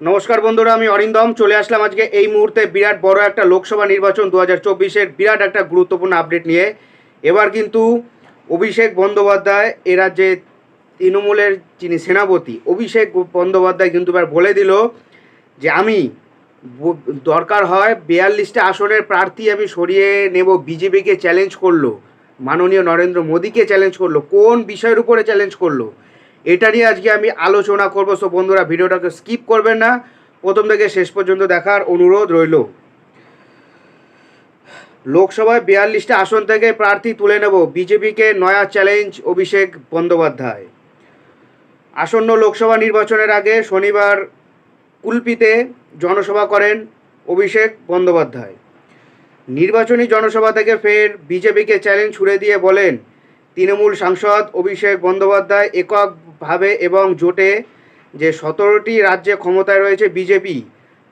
নমস্কার বন্ধুরা, আমি অরিন্দম। চলে আসলাম আজকে এই মুহূর্তে বিরাট বড় একটা লোকসভা নির্বাচন দু হাজার চব্বিশের বিরাট একটা গুরুত্বপূর্ণ আপডেট নিয়ে। এবার কিন্তু অভিষেক বন্দ্যোপাধ্যায় এরা যে তৃণমূলের যিনি সেনাপতি, অভিষেক বন্দ্যোপাধ্যায় কিন্তু এবার বলে দিল যে, আমি দরকার হয় বিয়াল্লিশটা আসনের প্রার্থী আমি সরিয়ে নেব। বিজেপিকে চ্যালেঞ্জ করল, মাননীয় নরেন্দ্র মোদীকে চ্যালেঞ্জ করল, কোন বিষয়ের উপরে চ্যালেঞ্জ করল? এটা নিয়ে আজকে আমি আলোচনা করব। সো বন্ধুরা, ভিডিওটাকে স্কিপ করবেন না। প্রথম থেকে শেষ পর্যন্ত দেখার অনুরোধ রইল। লোকসভায় বিয়াল্লিশটা আসন থেকে প্রার্থী তুলে নেব। বিজেপিকে নয়া চ্যালেঞ্জ অভিষেক বন্দ্যোপাধ্যায়। আসন্ন লোকসভা নির্বাচনের আগে শনিবার কুলপিতে জনসভা করেন অভিষেক বন্দ্যোপাধ্যায়। নির্বাচনী জনসভা থেকে ফের বিজেপিকে চ্যালেঞ্জ ছুড়ে দিয়ে বলেন, তৃণমূল সাংসদ অভিষেক বন্দ্যোপাধ্যায় এককভাবে এবং জোটে যে সতেরোটি রাজ্যে ক্ষমতায় রয়েছে বিজেপি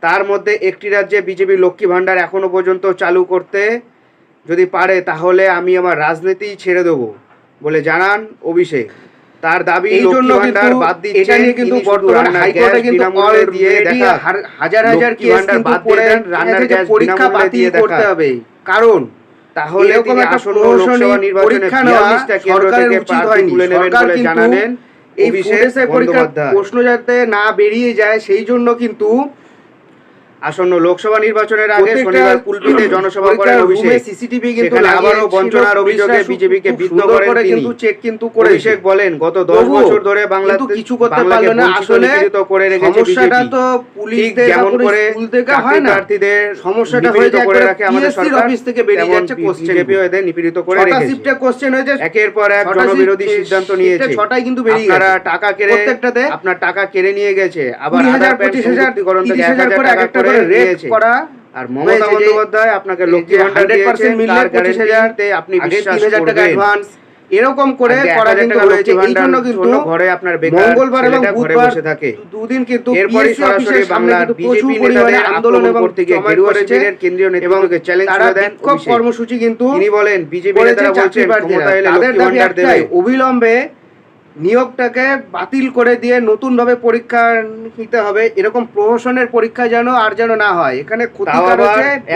তার মধ্যে একটি রাজ্যে বিজেপি লক্ষ্মী ভাণ্ডার এখনও পর্যন্ত চালু করতে যদি পারে তাহলে আমি আমার রাজনীতি ছেড়ে দেবো বলে জানান অভিষেক। তার দাবি এই জন্য কিন্তু বাদ দিচ্ছে এটা নিয়ে কিন্তু তিনি শুধু বর্তমানে রান্নার হাইকোর্টে কিন্তু দিয়ে দেখা। হাজার হাজার লক্ষ্মী কেস কিন্তু বাদ দিয়ে পড়ে রান্নার গ্যাস পরীক্ষা বিনামূল্যে বাতিল দিয়ে করতে হবে। কারণ তাহলে এরকম একটা পরীক্ষা নেওয়া সরকারের উচিত হয়নি। সরকার কিন্তু জানালেন এই পরীক্ষার প্রশ্ন যাতে না বেরিয়ে যায় সেই জন্য কিন্তু আসন্ন লোকসভা নির্বাচনের আগে শনিবার কুলপিতে জনসভা করেন অভিষেক। সিসিটিভি কিন্তু আবারও বঞ্চনার অভিযোগে বিজেপিকে বিদ্ধ করেন করে। কিন্তু চেক কিন্তু করেছে। অভিষেক বলেন গত দশ তবুও বছর ধরে বাংলা কিছু করতে পারল না। আসলে করে রেখেছে সমস্যাটা তো পুলিশদের যেমন করে স্কুল থেকে হয় না। প্রার্থীদের সমস্যাটা হয়ে যায় করে রাখে আমাদের সরকার অফিস থেকে বেরিয়ে যাচ্ছে বিজেপিও গুলো। এদের নিপীড়িত করে রেখেছে। শিফটে কোশ্চেন হয়েছে। একের পর এক জনবিরোধী সিদ্ধান্ত নিয়েছে। ছটাই কিন্তু বেরিয়ে আপনারা গেছে। টাকা কেড়ে প্রত্যেকটাতে আপনার টাকা কেড়ে নিয়ে গেছে। আবার কুড়ি হাজার আধার প্যান পঁচিশ হাজার সংযুক্তিকরণ থেকে তিরিশ এক হাজার হাজার করে এক একটা করে করে রেট নিয়েছে করা আর মমতা বন্দ্যোপাধ্যায় আপনাকে লক্ষ্মী ভান্ডার দিয়েছেন তার গ্যারান্টিতে আপনি বিশ্বাস তিন হাজার টাকা করবেন। এরকম করে করা কিন্তু হয়েছে। এই জন্য কিন্তু ঘরে আপনার বেকার মঙ্গলবার এবং বুধবার বসে থাকে। দুদিন কিন্তু এরপরই PSC সরাসরি বাংলার বিজেপি নেতাদের আন্দোলন এবং গেরুয়া শিবিরের কেন্দ্রীয় নেতৃত্বকে চ্যালেঞ্জ করে দেন বিক্ষোভ কর্মসূচি কিন্তু তিনি বলেন বিজেপি নেতারা বলছেন ক্ষমতা এলে লক্ষ্মী ভান্ডার দেবে অবিলম্বে নিয়োগটাকে বাতিল করে দিয়ে নতুনভাবে পরীক্ষা নিতে হবে এরকম প্রহসনের পরীক্ষা যেন আর যেন না হয়। এখানে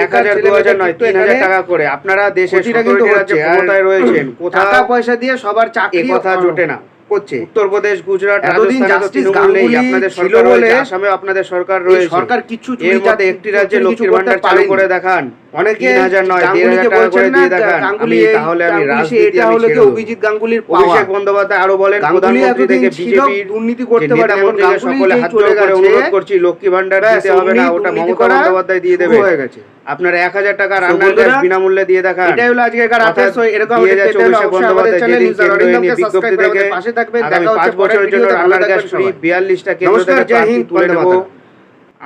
এক হাজার দু হাজার নয় তিন হাজার টাকা করে। আপনারা দেশে ক্ষমতায় রয়েছেন টাকা পয়সা দিয়ে সবার চাকরি কথা জোটে না। করছে। উত্তরপ্রদেশ গুজরাট এতদিন জাস্টিস গাঙ্গুলি আপনাদের ছিল সরকার বলে রয়েছে আসামে আপনাদের সরকার রয়েছে। সরকার এর মধ্যে একটি রাজ্যে লক্ষ্মীর ভান্ডার চালু করে দেখান। অনেকে হাজার নয় বলছেন না গাঙ্গুলি তাহলে আমি এটা হলো কি অভিজিৎ গাঙ্গুলির অভিষেক বন্দ্যোপাধ্যায় আরও বলেন প্রধানমন্ত্রী থেকে বিজেপি দুর্নীতি করতে পারে গাঙ্গুলি সকলে হাত জোড় করে অনুরোধ করছি লক্ষ্মী ভান্ডার দিতে হবে না ওটা মমতা বন্দ্যোপাধ্যায় দিয়ে দেবে। হয়ে গেছে। আপনার এক হাজার টাকা রান্নার গ্যাস বিনামূল্যে দিয়ে দেখান এটাই হলো আজকের অর্থাৎ আপডেট সো এরকম বিজ্ঞপ্তি সাবস্ক্রাইব করে থেকে পাশে থাকবেন। দেখা পাঁচ বছরের জন্য রান্নার গ্যাস ফ্রি বিয়াল্লিশটা কেন্দ্র থেকে জয় হিন্দ, তুলে নেব। মাতরম।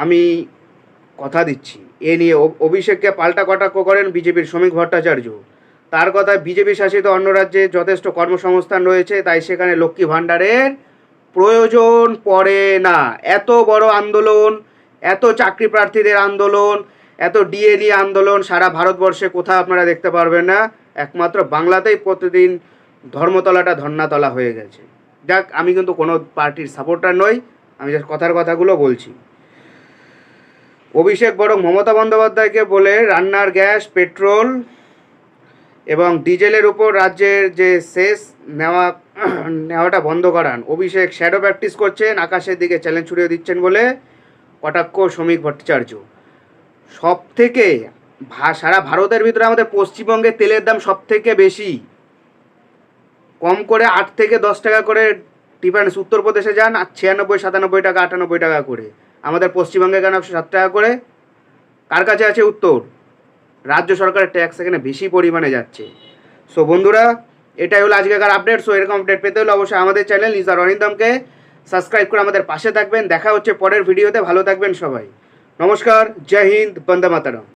আমি কথা দিচ্ছি। এ নিয়ে অভিষেককে পাল্টা কটাক্ষ করেন বিজেপির শ্রমিক ভট্টাচার্য। তার কথা বিজেপি শাসিত অন্য রাজ্যে যথেষ্ট কর্মসংস্থান রয়েছে তাই সেখানে লক্ষ্মী ভাণ্ডারের প্রয়োজন পড়ে না। এত বড় আন্দোলন এত চাকরি প্রার্থীদের আন্দোলন এত ডিএ নিয়ে আন্দোলন সারা ভারতবর্ষে কোথাও আপনারা দেখতে পারবেন না। একমাত্র বাংলাতেই প্রতিদিন ধর্মতলাটা ধর্নাতলা হয়ে গেছে। যাক, আমি কিন্তু কোনো পার্টির সাপোর্টার নই, আমি জাস্ট কথার কথাগুলো বলছি। অভিষেক বরং মমতা বন্দ্যোপাধ্যায়কে বলে রান্নার গ্যাস, পেট্রোল এবং ডিজেলের উপর রাজ্যের যে শেষ নেওয়া, নেওয়াটা বন্ধ করান। অভিষেক শ্যাডো প্র্যাকটিস করছেন, আকাশের দিকে চ্যালেঞ্জ ছুড়িয়ে দিচ্ছেন বলে কটাক্ষ শ্রমিক ভট্টাচার্য। সব থেকে সারা ভারতের ভিতরে আমাদের পশ্চিমবঙ্গে তেলের দাম সব থেকে বেশি। কম করে আট থেকে দশ টাকা করে ডিফারেন্স উত্তরপ্রদেশে যান আর ছিয়ানব্বই, সাতানব্বই টাকা, আটানব্বই টাকা করে। আমাদের পশ্চিমবঙ্গে কেন একশো সাত টাকা করে? কার কাছে আছে উত্তর? রাজ্য সরকারের ট্যাক্স এখানে বেশি পরিমাণে যাচ্ছে। সো বন্ধুরা, এটাই হলো আজকেকার আপডেট সো এরকম আপডেট পেতে হলে অবশ্যই আমাদের চ্যানেল নিজার অরিন্দমকে সাবস্ক্রাইব করে আমাদের পাশে থাকবেন। দেখা হচ্ছে পরের ভিডিওতে ভালো থাকবেন সবাই। নমস্কার জয় হিন্দ বন্দে মাতারম।